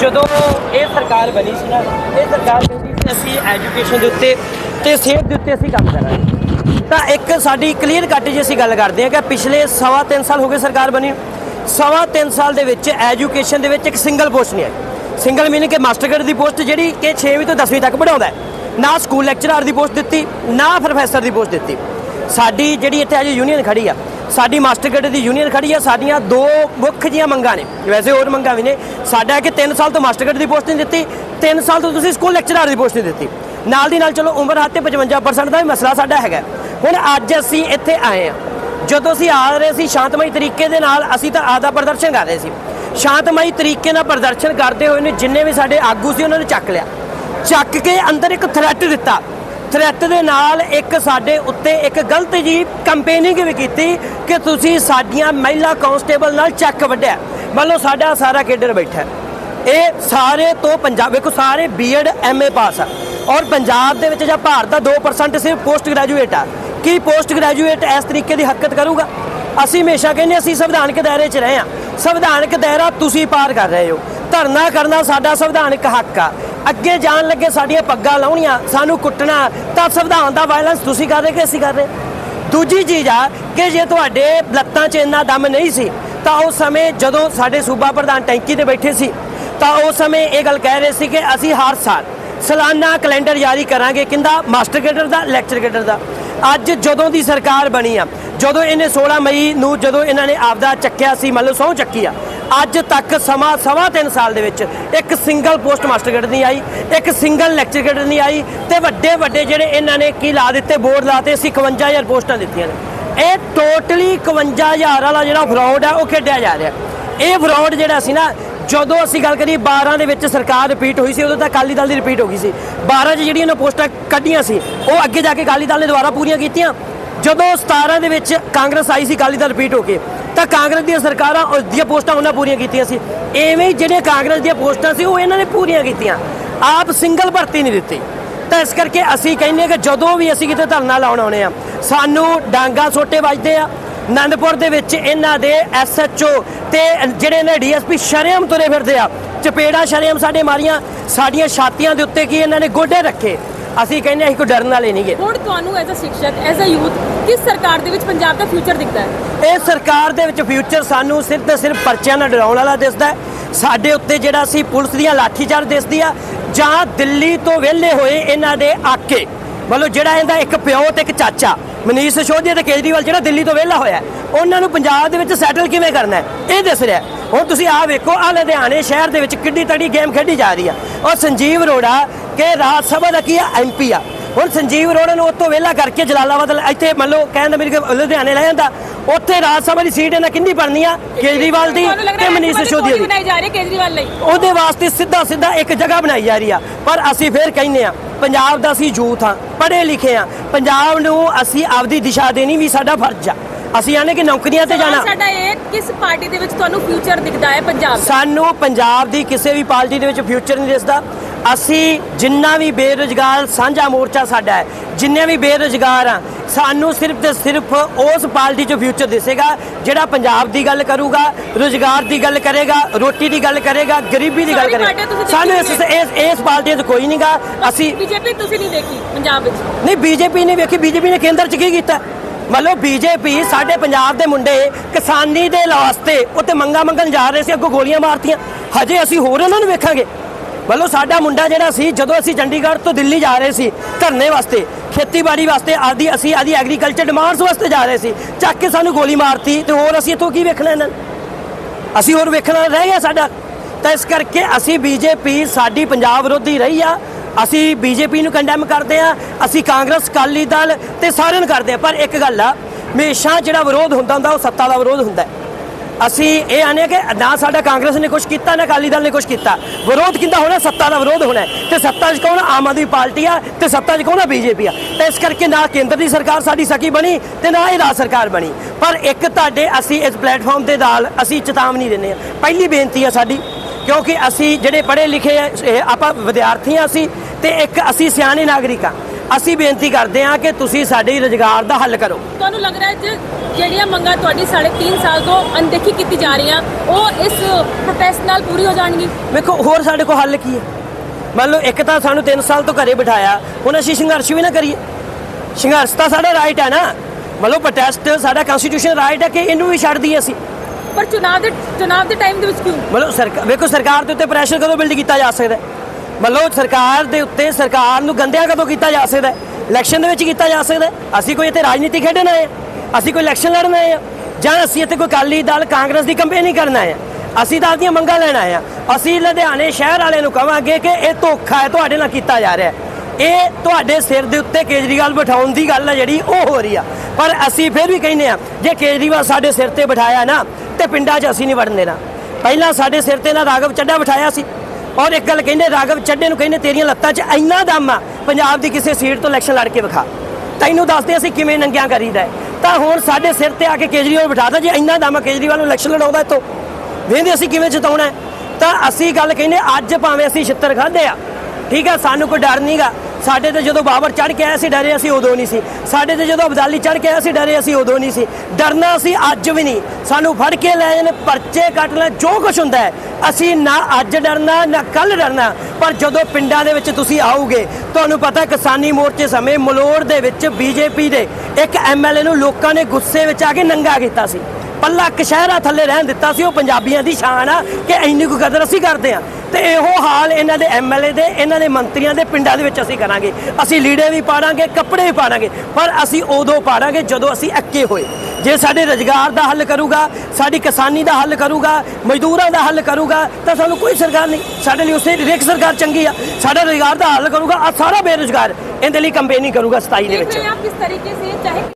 ਜਦੋਂ ਇਹ ਸਰਕਾਰ ਬਣੀ ਸੀ ਨਾ, ਇਹ ਸਰਕਾਰ ਕਹਿੰਦੀ ਸੀ ਅਸੀਂ ਐਜੂਕੇਸ਼ਨ ਦੇ ਉੱਤੇ ਤੇ ਸਿਹਤ ਦੇ ਉੱਤੇ ਅਸੀਂ ਕੰਮ ਕਰਾਂਗੇ। ਤਾਂ ਇੱਕ ਸਾਡੀ ਕਲੀਅਰ ਕੱਟ ਜੇ ਅਸੀਂ ਗੱਲ ਕਰਦੇ ਹਾਂ ਕਿ ਪਿਛਲੇ ਸਵਾ ਤਿੰਨ ਸਾਲ ਹੋ ਗਏ ਸਰਕਾਰ ਬਣੀ ਸਵਾ ਤਿੰਨ ਸਾਲ ਦੇ ਵਿੱਚ ਐਜੂਕੇਸ਼ਨ ਦੇ ਵਿੱਚ ਇੱਕ ਸਿੰਗਲ ਪੋਸਟ ਨਹੀਂ ਆਈ। ਸਿੰਗਲ ਮੀਨਿੰਗ ਕਿ ਮਾਸਟਰ ਦੀ ਪੋਸਟ ਜਿਹੜੀ ਕਿ 6ਵੀਂ ਤੋਂ 10ਵੀਂ ਤੱਕ ਪੜਾਉਂਦਾ ਨਾ ਸਕੂਲ ਲੈਕਚਰਰ ਦੀ ਪੋਸਟ ਦਿੱਤੀ, ਨਾ ਪ੍ਰੋਫੈਸਰ ਦੀ ਪੋਸਟ ਦਿੱਤੀ। ਸਾਡੀ ਜਿਹੜੀ ਇੱਥੇ ਅੱਜ ਯੂਨੀਅਨ ਖੜੀ ਆ ਸਾਡੀ ਮਾਸਟਰ ਦੀ ਯੂਨੀਅਨ ਖੜੀ ਹੈ ਸਾਡੀਆਂ ਦੋ ਮੁੱਖ ਜੀਆਂ ਮੰਗਾਂ ਨੇ। ਵੈਸੇ ਹੋਰ ਮੰਗਾਂ ਵੀ ਨੇ। ਸਾਡਾ ਹੈ ਕਿ 3 ਸਾਲ ਤੋਂ ਮਾਸਟਰ ਦੀ ਪੋਸਟ ਨਹੀਂ ਦਿੱਤੀ 3 ਸਾਲ ਤੋਂ ਤੁਸੀਂ ਸਕੂਲ ਲੈਕਚਰਰ ਦੀ ਪੋਸਟ ਨਹੀਂ ਦਿੱਤੀ। ਨਾਲ ਦੀ ਨਾਲ ਚਲੋ, ਉਮਰ ਹੱਥ ਤੇ 55% ਦਾ ਵੀ ਮਸਲਾ ਸਾਡਾ ਹੈਗਾ। ਹੁਣ ਅੱਜ ਅਸੀਂ ਇੱਥੇ ਆਏ ਆ। ਜਦੋਂ ਅਸੀਂ ਆ ਰਹੇ ਸੀ, ਸ਼ਾਂਤਮਈ ਤਰੀਕੇ ਦੇ ਨਾਲ ਅਸੀਂ ਤਾਂ ਆਦਾ ਪ੍ਰਦਰਸ਼ਨ ਕਰ ਰਹੇ ਸੀ। ਸ਼ਾਂਤਮਈ ਤਰੀਕੇ ਨਾਲ ਪ੍ਰਦਰਸ਼ਨ ਕਰਦੇ ਹੋਏ ਨੇ ਜਿੰਨੇ ਵੀ ਸਾਡੇ ਆਗੂ ਸੀ, ਉਹਨਾਂ ਨੇ ਚੱਕ ਲਿਆ। ਚੱਕ ਕੇ ਅੰਦਰ ਇੱਕ ਥ੍ਰੈਟ ਦਿੱਤਾ। ਥ੍ਰੈਟ ਦੇ ਨਾਲ ਇੱਕ ਸਾਡੇ ਉੱਤੇ ਇੱਕ ਗਲਤ ਜੀ ਕੰਪੇਨਿੰਗ ਵੀ ਕੀਤੀ ਕਿ ਤੁਸੀਂ ਸਾਡੀਆਂ ਮਹਿਲਾ ਕਾਂਸਟੇਬਲ ਨਾਲ ਚੱਕ ਵੱਢਿਆ। ਮੰਨ ਲਓ ਸਾਡਾ ਸਾਰਾ ਕੇਡਰ ਬੈਠਾ ਇਹ ਸਾਰੇ ਤੋਂ ਪੰਜਾਬ, ਵੇਖੋ ਸਾਰੇ ਬੀਐਡ ਐਮਏ ਪਾਸ ਆ। ਔਰ ਪੰਜਾਬ ਦੇ ਵਿੱਚ ਜਾਂ ਭਾਰਤ ਦਾ 2% ਸਿਰਫ ਪੋਸਟ ਗ੍ਰੈਜੂਏਟ ਆ। ਕੀ ਪੋਸਟ ਗ੍ਰੈਜੂਏਟ ਇਸ ਤਰੀਕੇ ਦੀ ਹਰਕਤ ਕਰੂਗਾ? ਅਸੀਂ ਹਮੇਸ਼ਾ ਕਹਿੰਦੇ ਅਸੀਂ ਸੰਵਿਧਾਨਕ ਦਾਇਰੇ 'ਚ ਰਹੇ ਆ ਸੰਵਿਧਾਨਕ ਦਾਇਰਾ ਤੁਸੀਂ ਪਾਰ ਕਰ ਰਹੇ ਹੋ। ਧਰਨਾ ਕਰਨਾ ਸਾਡਾ ਸੰਵਿਧਾਨਕ ਹੱਕ ਆ। ਅੱਗੇ ਜਾਣ ਲੱਗੇ ਸਾਡੀਆਂ ਪੱਗਾਂ ਲਾਉਣੀਆਂ, ਸਾਨੂੰ ਕੁੱਟਣਾ, ਤਾਂ ਸੰਵਿਧਾਨ ਦਾ ਵਾਇਲੈਂਸ ਤੁਸੀਂ ਕਰ ਰਹੇ ਕਿ ਅਸੀਂ ਕਰ ਰਹੇ ਦੂਜੀ ਚੀਜ਼ ਆ ਕਿ ਜੇ ਤੁਹਾਡੇ ਲੱਤਾਂ 'ਚ ਇੰਨਾ ਦਮ ਨਹੀਂ ਸੀ, ਤਾਂ ਉਸ ਸਮੇਂ ਜਦੋਂ ਸਾਡੇ ਸੂਬਾ ਪ੍ਰਧਾਨ ਟੈਂਕੀ ਤੇ ਬੈਠੇ ਸੀ, ਤਾਂ ਉਸ ਸਮੇਂ ਇਹ ਗੱਲ ਕਹਿ ਰਹੇ ਸੀ ਕਿ ਅਸੀਂ ਹਰ ਸਾਲ ਸਾਲਾਨਾ ਕੈਲੰਡਰ ਜਾਰੀ ਕਰਾਂਗੇ ਕਿੰਦਾ? ਮਾਸਟਰ ਕੇਡਰ ਦਾ ਲੈਕਚਰ ਕੇਡਰ ਦਾ। ਅੱਜ ਜਦੋਂ ਦੀ ਸਰਕਾਰ ਬਣੀ ਆ, ਜਦੋਂ ਇਹਨੇ 16 ਮਈ ਨੂੰ ਜਦੋਂ ਇਹਨਾਂ ਨੇ ਆਪਦਾ ਚੱਕਿਆ ਸੀ, ਮਤਲਬ ਲਓ ਸਹੁੰ ਚੱਕੀ ਆ ਅੱਜ ਤੱਕ ਸਮਾਂ ਸਵਾ ਤਿੰਨ ਸਾਲ ਦੇ ਵਿੱਚ ਇੱਕ ਸਿੰਗਲ ਪੋਸਟ ਮਾਸਟਰ ਗ੍ਰੇਡ ਨਹੀਂ ਆਈ, ਇੱਕ ਸਿੰਗਲ ਲੈਕਚਰ ਗ੍ਰੇਡ ਨਹੀਂ ਆਈ ਤੇ ਵੱਡੇ ਵੱਡੇ ਜਿਹੜੇ ਇਹਨਾਂ ਨੇ ਕੀ ਲਾ ਦਿੱਤੇ, ਬੋਰਡ ਲਾਤੇ ਅਸੀਂ 51000 ਪੋਸਟਾਂ ਦਿੱਤੀਆਂ ਨੇ। ਇਹ ਟੋਟਲੀ 51000 ਵਾਲਾ ਜਿਹੜਾ ਫਰਾਡ ਹੈ ਉਹ ਖੇਡਿਆ ਜਾ ਰਿਹਾ। ਇਹ ਫਰਾਡ ਜਿਹੜਾ ਸੀ ਨਾ, ਜਦੋਂ ਅਸੀਂ ਗੱਲ ਕਰੀਏ 12 ਦੇ ਵਿੱਚ ਸਰਕਾਰ ਰਿਪੀਟ ਹੋਈ ਸੀ, ਉਦੋਂ ਤਾਂ ਅਕਾਲੀ ਦਲ ਦੀ ਰਿਪੀਟ ਹੋ ਗਈ ਸੀ। 12 'ਚ ਜਿਹੜੀਆਂ ਨੇ ਪੋਸਟਾਂ ਕੱਢੀਆਂ ਸੀ, ਉਹ ਅੱਗੇ ਜਾ ਕੇ ਅਕਾਲੀ ਦਲ ਨੇ ਦੁਬਾਰਾ ਪੂਰੀਆਂ ਕੀਤੀਆਂ। ਜਦੋਂ 17 ਦੇ ਵਿੱਚ ਕਾਂਗਰਸ ਆਈ ਸੀ, ਅਕਾਲੀ ਦਲ ਰਿਪੀਟ ਹੋ ਕੇ ਤਾਂ ਕਾਂਗਰਸ ਦੀਆਂ ਸਰਕਾਰਾਂ ਉਸ ਦੀਆਂ ਪੋਸਟਾਂ ਉਹਨਾਂ ਪੂਰੀਆਂ ਕੀਤੀਆਂ ਸੀ। ਐਵੇਂ ਹੀ ਜਿਹੜੀਆਂ ਕਾਂਗਰਸ ਦੀਆਂ ਪੋਸਟਾਂ ਸੀ, ਉਹ ਇਹਨਾਂ ਨੇ ਪੂਰੀਆਂ ਕੀਤੀਆਂ। ਆਪ ਸਿੰਗਲ ਭਰਤੀ ਨਹੀਂ ਦਿੱਤੀ। ਤਾਂ ਇਸ ਕਰਕੇ ਅਸੀਂ ਕਹਿੰਦੇ ਕਿ ਜਦੋਂ ਵੀ ਅਸੀਂ ਕਿਤੇ ਧਰਨਾ ਲਾਉਣ ਆਉਣੇ ਆ, ਸਾਨੂੰ ਡਾਂਗਾ ਸੋਟੇ ਵੱਜਦੇ ਆ। ਆਨੰਦਪੁਰ ਦੇ ਵਿੱਚ ਇਹਨਾਂ ਦੇ ਐਸਐਚਓ ਤੇ ਜਿਹੜੇ ਨੇ ਡੀਐਸਪੀ ਸ਼ਰੇਮ ਤੁਰੇ ਫਿਰਦੇ ਆ। ਚਪੇੜਾ ਸ਼ਰੇਮ ਸਾਡੇ ਮਾਰੀਆਂ, ਸਾਡੀਆਂ ਛਾਤੀਆਂ ਦੇ ਉੱਤੇ ਕੀ ਇਹਨਾਂ ਨੇ ਗੋਡੇ ਰੱਖੇ? ਅਸੀਂ ਕਹਿੰਦੇ ਅਸੀਂ ਕੋਈ ਡਰਨ ਵਾਲੇ ਨਹੀਂਗੇ ਹੁਣ ਤੁਹਾਨੂੰ ਐਜ਼ ਅ ਸਿੱਖਿਅਕ ਐਜ਼ ਅ ਯੂਥ ਕਿਸ ਸਰਕਾਰ ਦੇ ਵਿੱਚ ਪੰਜਾਬ ਦਾ ਫਿਊਚਰ ਦਿਖਦਾ ਹੈ ਇਹ ਸਰਕਾਰ ਦੇ ਵਿੱਚ ਫਿਊਚਰ ਸਾਨੂੰ ਸਿਰਫ ਤੇ ਸਿਰਫ ਪਰਚਿਆਂ ਨਾਲ ਡਰਾਉਣ ਵਾਲਾ ਦਿਸਦਾ ਹੈ। ਸਾਡੇ ਉੱਤੇ ਜਿਹੜਾ ਸੀ ਪੁਲਿਸ ਦੀਆਂ ਲਾਠੀਚਾਰ ਦਿਸਦੀ ਆ ਜਾਂ ਦਿੱਲੀ ਤੋਂ ਵਿਹਲੇ ਹੋਏ ਇਹਨਾਂ ਦੇ ਆਕੇ ਮਤਲਬ ਜਿਹੜਾ ਇਹਦਾ ਇੱਕ ਪਿਓ ਤੇ ਇੱਕ ਚਾਚਾ ਮਨੀਸ਼ ਸਿਸੋਦੀਆ ਤੇ ਕੇਜਰੀਵਾਲ ਜਿਹੜਾ ਦਿੱਲੀ ਤੋਂ ਵਿਹਲਾ ਹੋਇਆ ਉਹਨਾਂ ਨੂੰ ਪੰਜਾਬ ਦੇ ਵਿੱਚ ਸੈਟਲ ਕਿਵੇਂ ਕਰਨਾ ਇਹ ਦਿਸ ਰਿਹਾ। ਹੁਣ ਤੁਸੀਂ ਆਹ ਵੇਖੋ ਆ ਲੁਧਿਆਣੇ ਸ਼ਹਿਰ ਦੇ ਵਿੱਚ ਕਿੰਨੀ ਤੜੀ ਗੇਮ ਖੇਡੀ ਜਾ ਰਹੀ ਆ। ਔਰ ਸੰਜੀਵ ਅਰੋੜਾ ਕਿ ਰਾਜ ਸਭਾ ਦਾ ਕੀ ਆ? ਐਮਪੀ ਆ। ਹੁਣ ਸੰਜੀਵ ਅਰੋੜਾ ਨੂੰ ਉੱਥੋਂ ਵਿਹਲਾ ਕਰਕੇ ਜਲਾਲਾਬਾਦ ਇੱਥੇ ਮੰਨ ਲਓ ਕਹਿੰਦਾ ਮੇਰੇ ਲੁਧਿਆਣੇ ਲੈ ਜਾਂਦਾ। ਉੱਥੇ ਰਾਜ ਸਭਾ ਦੀ ਸੀਟ ਇਹਨਾਂ ਕਿੰਨੀ ਬਣਨੀ ਆ? ਕੇਜਰੀਵਾਲ ਦੀ ਤੇ ਮਨੀਸ਼ ਸਿਸੋਦੀਆ ਦੀ। ਬਣਾਈ ਜਾ ਰਹੀ ਹੈ ਕੇਜਰੀਵਾਲ ਲਈ? ਉਹਦੇ ਵਾਸਤੇ ਸਿੱਧਾ ਸਿੱਧਾ ਇੱਕ ਜਗ੍ਹਾ ਬਣਾਈ ਜਾ ਰਹੀ ਆ। ਪਰ ਅਸੀਂ ਫੇਰ ਕਹਿੰਨੇ ਆ ਪੰਜਾਬ ਦਾ ਅਸੀਂ ਯੂਥ ਆ ਪੜ੍ਹੇ ਲਿਖੇ ਆ। ਪੰਜਾਬ ਨੂੰ ਅਸੀਂ ਆਪਦੀ ਦਿਸ਼ਾ ਦੇਣੀ ਵੀ ਸਾਡਾ ਫਰਜ਼ ਆ। ਅਸੀਂ ਆਨੇ ਕਿ ਨੌਕਰੀਆਂ ਤੇ ਜਾਣਾ? ਸਾਡਾ ਇਹ ਕਿਸ ਪਾਰਟੀ ਦੇ ਵਿੱਚ ਤੁਹਾਨੂੰ ਫਿਊਚਰ ਦਿਖਦਾ ਹੈ ਪੰਜਾਬ ਦਾ? ਸਾਨੂੰ ਪੰਜਾਬ ਦੀ ਕਿਸੇ ਵੀ ਪਾਰਟੀ ਦੇ ਵਿੱਚ ਫਿਊਚਰ ਨਹੀਂ ਦਿਸਦਾ। ਅਸੀਂ ਜਿੰਨਾ ਵੀ ਬੇਰੁਜ਼ਗਾਰ ਸਾਂਝਾ ਮੋਰਚਾ ਸਾਡਾ ਹੈ ਜਿੰਨੇ ਵੀ ਬੇਰੁਜ਼ਗਾਰ ਆ ਸਾਨੂੰ ਸਿਰਫ ਤੇ ਸਿਰਫ ਉਸ ਪਾਰਟੀ 'ਚ ਫਿਊਚਰ ਦਿਸੇਗਾ ਜਿਹੜਾ ਪੰਜਾਬ ਦੀ ਗੱਲ ਕਰੂਗਾ ਰੁਜ਼ਗਾਰ ਦੀ ਗੱਲ ਕਰੇਗਾ ਰੋਟੀ ਦੀ ਗੱਲ ਕਰੇਗਾ ਗਰੀਬੀ ਦੀ ਗੱਲ ਕਰੇਗਾ। ਸਾਨੂੰ ਇਸ ਇਸ ਇਸ ਪਾਰਟੀ 'ਚ ਕੋਈ ਨਹੀਂਗਾ ਅਸੀਂ ਬੀਜੇਪੀ ਤੁਸੀਂ ਨਹੀਂ ਦੇਖੀ ਪੰਜਾਬ ਵਿੱਚ। ਨਹੀਂ ਬੀਜੇਪੀ ਨੇ ਵੇਖੀ ਬੀਜੇਪੀ ਨੇ ਕੇਂਦਰ 'ਚ ਕੀ ਕੀਤਾ? ਮੰਨ ਲਓ ਬੀਜੇਪੀ ਸਾਡੇ ਪੰਜਾਬ ਦੇ ਮੁੰਡੇ ਕਿਸਾਨੀ ਦੇ ਵਾਸਤੇ ਉੱਤੇ ਮੰਗਾ ਮੰਗਣ ਜਾ ਰਹੇ ਸੀ, ਅੱਗੋਂ ਗੋਲੀਆਂ ਮਾਰਤੀਆਂ। ਹਜੇ ਅਸੀਂ ਹੋਰ ਉਹਨਾਂ ਨੂੰ ਵੇਖਾਂਗੇ। ਮੰਨ ਲਓ ਸਾਡਾ ਮੁੰਡਾ ਜਿਹੜਾ ਸੀ, ਜਦੋਂ ਅਸੀਂ ਚੰਡੀਗੜ੍ਹ ਤੋਂ ਦਿੱਲੀ ਜਾ ਰਹੇ ਸੀ, ਧਰਨੇ ਵਾਸਤੇ, ਖੇਤੀਬਾੜੀ ਵਾਸਤੇ, ਆਦੀ ਅਸੀਂ ਆਦੀ ਐਗਰੀਕਲਚਰ ਡਿਮਾਂਡਸ ਵਾਸਤੇ ਜਾ ਰਹੇ ਸੀ, ਚੱਕ ਕੇ ਸਾਨੂੰ ਗੋਲੀ ਮਾਰਤੀ ਤੇ ਹੋਰ ਅਸੀਂ ਇੱਥੋਂ ਕੀ ਵੇਖਣਾ ਇਹਨਾਂ ਨੇ? ਅਸੀਂ ਹੋਰ ਵੇਖਣਾ ਰਹਿ ਗਿਆ ਸਾਡਾ। ਤਾਂ ਇਸ ਕਰਕੇ ਅਸੀਂ ਬੀਜੇਪੀ ਸਾਡੀ ਪੰਜਾਬ ਵਿਰੋਧੀ ਰਹੀ ਆ। ਅਸੀਂ ਬੀਜੇਪੀ ਨੂੰ ਕੰਡੈਮ ਕਰਦੇ ਆ ਅਸੀਂ ਕਾਂਗਰਸ, ਅਕਾਲੀ ਦਲ ਤੇ ਸਾਰਿਆਂ ਨੂੰ ਕਰਦੇ ਆ ਪਰ ਇੱਕ ਗੱਲ ਆ, ਹਮੇਸ਼ਾ ਜਿਹੜਾ ਵਿਰੋਧ ਹੁੰਦਾ ਹੁੰਦਾ, ਉਹ ਸੱਤਾ ਦਾ ਵਿਰੋਧ ਹੁੰਦਾ ਅਸੀਂ ਇਹ ਆਨੇ ਕਿ ਨਾ ਸਾਡਾ ਕਾਂਗਰਸ ਨੇ ਕੁਝ ਕੀਤਾ, ਨਾ ਅਕਾਲੀ ਦਲ ਨੇ ਕੁਝ ਕੀਤਾ। ਵਿਰੋਧ ਕਿੰਦਾ ਹੋਣਾ? ਸੱਤਾ ਦਾ ਵਿਰੋਧ ਹੋਣਾ ਹੈ। ਤੇ ਸੱਤਾ 'ਚ ਕੌਣ? ਆਮ ਆਦਮੀ ਪਾਰਟੀ ਆ, ਤੇ ਸੱਤਾ 'ਚ ਕੌਣ ਆ? ਬੀਜੇਪੀ ਆ। ਤੇ ਇਸ ਕਰਕੇ ਨਾ ਕੇਂਦਰ ਦੀ ਸਰਕਾਰ ਸਾਡੀ ਸਕੀ ਬਣੀ ਤੇ ਨਾ ਇਹ ਰਾਜ ਸਰਕਾਰ ਬਣੀ। ਪਰ ਇੱਕ ਤੁਹਾਡੇ ਅਸੀਂ ਇਸ ਪਲੇਟਫਾਰਮ ਦੇ ਨਾਲ ਅਸੀਂ ਚੇਤਾਵਨੀ ਦਿੰਦੇ ਆ ਪਹਿਲੀ ਬੇਨਤੀ ਆ ਸਾਡੀ ਕਿਉਂਕਿ ਅਸੀਂ ਜਿਹੜੇ ਪੜ੍ਹੇ ਲਿਖੇ ਆਪਾਂ ਵਿਦਿਆਰਥੀ ਆ ਅਸੀਂ ਤੇ ਇੱਕ ਅਸੀਂ ਸਿਆਣੇ ਨਾਗਰਿਕ ਆ ਅਸੀਂ ਬੇਨਤੀ ਕਰਦੇ ਹਾਂ ਕਿ ਤੁਸੀਂ ਸਾਡੇ ਰੁਜ਼ਗਾਰ ਦਾ ਹੱਲ ਕਰੋ। ਤੁਹਾਨੂੰ ਲੱਗ ਰਿਹਾ ਹੈ ਜਿਹੜੀਆਂ ਮੰਗਾਂ ਤੁਹਾਡੀ ਸਾਢੇ 3 ਸਾਲ ਤੋਂ ਅਣਦੇਖੀ ਕੀਤੀ ਜਾ ਰਹੀਆਂ ਉਹ ਇਸ ਪ੍ਰੋਟੈਸਟ ਨਾਲ ਪੂਰੀ ਹੋ ਜਾਣਗੀ? ਵੇਖੋ ਹੋਰ ਸਾਡੇ ਕੋਲ ਹੱਲ ਕੀ ਹੈ? ਮੰਨ ਲਓ ਇੱਕ ਤਾਂ ਸਾਨੂੰ 3 ਸਾਲ ਤੋਂ ਘਰੇ ਬਿਠਾਇਆ ਹੁਣ ਅਸੀਂ ਸੰਘਰਸ਼ ਵੀ ਨਾ ਕਰੀਏ। ਸੰਘਰਸ਼ ਤਾਂ ਸਾਡਾ ਰਾਈਟ ਹੈ ਨਾ। ਮੰਨ ਲਓ ਪ੍ਰੋਟੈਸਟ ਸਾਡਾ ਕਨਸਟੀਟਿਊਸ਼ਨ ਰਾਈਟ ਹੈ ਕਿ ਇਹਨੂੰ ਵੀ ਛੱਡ ਦਈਏ ਅਸੀਂ। ਪਰ ਚੁਣਾਵ ਦੇ ਚੁਣਾਵ ਦੇ ਟਾਈਮ ਦੇ ਵਿੱਚ ਕਿਉਂ? ਮਤਲਬ ਸਰਕਾਰ ਵੇਖੋ ਸਰਕਾਰ ਦੇ ਉੱਤੇ ਪ੍ਰੈਸ਼ਰ ਕਦੋਂ ਬਿਲਡ ਕੀਤਾ ਜਾ ਸਕਦਾ ਮਤਲਬ ਸਰਕਾਰ ਦੇ ਉੱਤੇ ਸਰਕਾਰ ਨੂੰ ਗੰਦਿਆਂ ਕਦੋਂ ਕੀਤਾ ਜਾ ਸਕਦਾ ਇਲੈਕਸ਼ਨ ਦੇ ਵਿੱਚ ਕੀਤਾ ਜਾ ਸਕਦਾ ਅਸੀਂ ਕੋਈ ਇੱਥੇ ਰਾਜਨੀਤੀ ਖੇਡਣ ਆਏ ਅਸੀਂ ਕੋਈ ਇਲੈਕਸ਼ਨ ਲੜਨ ਆਏ ਜਾਂ ਅਸੀਂ ਇੱਥੇ ਕੋਈ ਅਕਾਲੀ ਦਲ, ਕਾਂਗਰਸ ਦੀ ਕੰਪੇਨ ਕਰਨ ਆਏ ਅਸੀਂ ਤਾਂ ਆਪਦੀਆਂ ਮੰਗਾਂ ਲੈਣ ਆਏ ਹਾਂ? ਅਸੀਂ ਲੁਧਿਆਣੇ ਸ਼ਹਿਰ ਵਾਲਿਆਂ ਨੂੰ ਕਵਾਂਗੇ ਕਿ ਇਹ ਧੋਖਾ ਹੈ, ਤੁਹਾਡੇ ਨਾਲ ਕੀਤਾ ਜਾ ਰਿਹਾ ਇਹ ਤੁਹਾਡੇ ਸਿਰ ਦੇ ਉੱਤੇ ਕੇਜਰੀਵਾਲ ਬਿਠਾਉਣ ਦੀ ਗੱਲ ਹੈ ਜਿਹੜੀ ਉਹ ਹੋ ਰਹੀ ਆ। ਪਰ ਅਸੀਂ ਫਿਰ ਵੀ ਕਹਿੰਦੇ ਆ ਜੇ ਕੇਜਰੀਵਾਲ ਸਾਡੇ ਸਿਰ ਤੇ ਬਿਠਾਇਆ ਨਾ ਤੇ ਪਿੰਡਾਂ 'ਚ ਅਸੀਂ ਨਹੀਂ ਵੜਨ ਦੇਣਾ ਪਹਿਲਾਂ ਸਾਡੇ ਸਿਰ ਤੇ ਨਾ ਰਾਘਵ ਚੱਡਾ ਬਿਠਾਇਆ ਸੀ। ਔਰ ਇੱਕ ਗੱਲ ਕਹਿੰਦੇ, ਰਾਘਵ ਚੱਡੇ ਨੂੰ ਕਹਿੰਦੇ, ਤੇਰੀਆਂ ਲੱਤਾਂ 'ਚ ਇੰਨਾ ਦਮ ਆ, ਪੰਜਾਬ ਦੀ ਕਿਸੇ ਸੀਟ ਤੋਂ ਇਲੈਕਸ਼ਨ ਲੜ ਕੇ ਵਿਖਾ। ਤੈਨੂੰ ਦੱਸਦੇ ਅਸੀਂ ਕਿਵੇਂ ਨੰਗਿਆਂ ਕਰੀਦਾ ਹੈ। ਤਾਂ ਹੁਣ ਸਾਡੇ ਸਿਰ ਤੇ ਆ ਕੇ ਕੇਜਰੀਵਾਲ ਬਿਠਾਦਾ ਜੇ ਇੰਨਾ ਦਮ ਆ, ਕੇਜਰੀਵਾਲ ਨੂੰ ਇਲੈਕਸ਼ਨ ਲੜਾਉਂਦਾ ਇੱਥੋਂ। ਵੇਂਦੇ ਅਸੀਂ ਕਿਵੇਂ ਜਿਤਾਉਣਾ ਤਾਂ ਅਸੀਂ ਗੱਲ ਕਹਿੰਦੇ, ਅੱਜ ਭਾਵੇਂ ਅਸੀਂ ਛਿੱਤਰ ਖਾਦੇ ਆ, ਠੀਕ ਆ, ਸਾਨੂੰ ਕੋਈ ਡਰ ਨਹੀਂਗਾ ਸਾਡੇ ਤੇ ਜਦੋਂ ਬਾਬਰ ਚੜ ਕੇ ਆਇਆ ਸੀ, ਡਰੇ ਅਸੀਂ ਉਦੋਂ ਨਹੀਂ ਸੀ। ਸਾਡੇ ਤੇ ਜਦੋਂ ਅਬਦਾਲੀ ਚੜ ਕੇ ਆਇਆ ਸੀ, ਡਰੇ ਅਸੀਂ ਉਦੋਂ ਨਹੀਂ ਸੀ। ਡਰਨਾ ਅਸੀਂ ਅੱਜ ਵੀ ਨਹੀਂ। ਸਾਨੂੰ ਫੜ ਕੇ ਲੈ ਜਾਣ, ਪਰਚੇ ਕੱਟ ਲੈ ਜੋ ਕੁਝ ਹੁੰਦਾ ਹੈ। ਅਸੀਂ ਨਾ ਅੱਜ ਡਰਨਾ, ਨਾ ਕੱਲ ਡਰਨਾ। ਪਰ ਜਦੋਂ ਪਿੰਡਾਂ ਦੇ ਵਿੱਚ ਤੁਸੀਂ ਆਓਗੇ, ਤੁਹਾਨੂੰ ਪਤਾ ਕਿਸਾਨੀ ਮੋਰਚੇ ਸਮੇਂ ਮਲੋੜ ਦੇ ਵਿੱਚ ਬੀਜੇਪੀ ਦੇ ਇੱਕ ਐਮਐਲਏ ਨੂੰ ਲੋਕਾਂ ਨੇ ਗੁੱਸੇ ਵਿੱਚ ਆ ਕੇ ਨੰਗਾ ਕੀਤਾ ਸੀ। ਪੱਲਾ ਕਸ਼ਹਿਰਾ ਥੱਲੇ ਰਹਿਣ ਦਿੱਤਾ ਸੀ, ਉਹ ਪੰਜਾਬੀਆਂ ਦੀ ਸ਼ਾਨ ਆ ਕਿ ਇੰਨੀ ਕੁ ਕਦਰ ਅਸੀਂ ਕਰਦੇ ਆ ਤੇ ਇਹੋ ਹਾਲ ਇਹਨਾਂ ਦੇ ਐਮਐਲਏ ਦੇ, ਇਹਨਾਂ ਦੇ ਮੰਤਰੀਆਂ ਦੇ ਪਿੰਡਾਂ ਦੇ ਵਿੱਚ ਅਸੀਂ ਕਰਾਂਗੇ। ਅਸੀਂ ਲੀੜੇ ਵੀ ਪਾੜਾਂਗੇ, ਕੱਪੜੇ ਵੀ ਪਾੜਾਂਗੇ, ਪਰ ਅਸੀਂ ਉਦੋਂ ਪਾੜਾਂਗੇ ਜਦੋਂ ਅਸੀਂ ਅੱਕੇ ਹੋਏ। ਜੇ ਸਾਡੇ ਰੋਜ਼ਗਾਰ ਦਾ ਹੱਲ ਕਰੂਗਾ, ਸਾਡੀ ਕਿਸਾਨੀ ਦਾ ਹੱਲ ਕਰੂਗਾ, ਮਜ਼ਦੂਰਾਂ ਦਾ ਹੱਲ ਕਰੂਗਾ, ਤਾਂ ਸਾਨੂੰ ਕੋਈ ਸਰਕਾਰ ਨਹੀਂ। ਸਾਡੇ ਲਈ ਉਸੇ ਰੇਖ ਸਰਕਾਰ ਚੰਗੀ ਆ। ਸਾਡਾ ਰੋਜ਼ਗਾਰ ਦਾ ਹੱਲ ਕਰੂਗਾ ਆ ਸਾਰਾ ਬੇਰੋਜ਼ਗਾਰ ਇਹਦੇ ਲਈ ਕੰਪੇਨਿੰਗ ਕਰੂਗਾ 27 ਦੇ ਵਿੱਚ। ਆਪ ਕਿਸ ਤਰੀਕੇ ਸੇ ਚਾਹੇ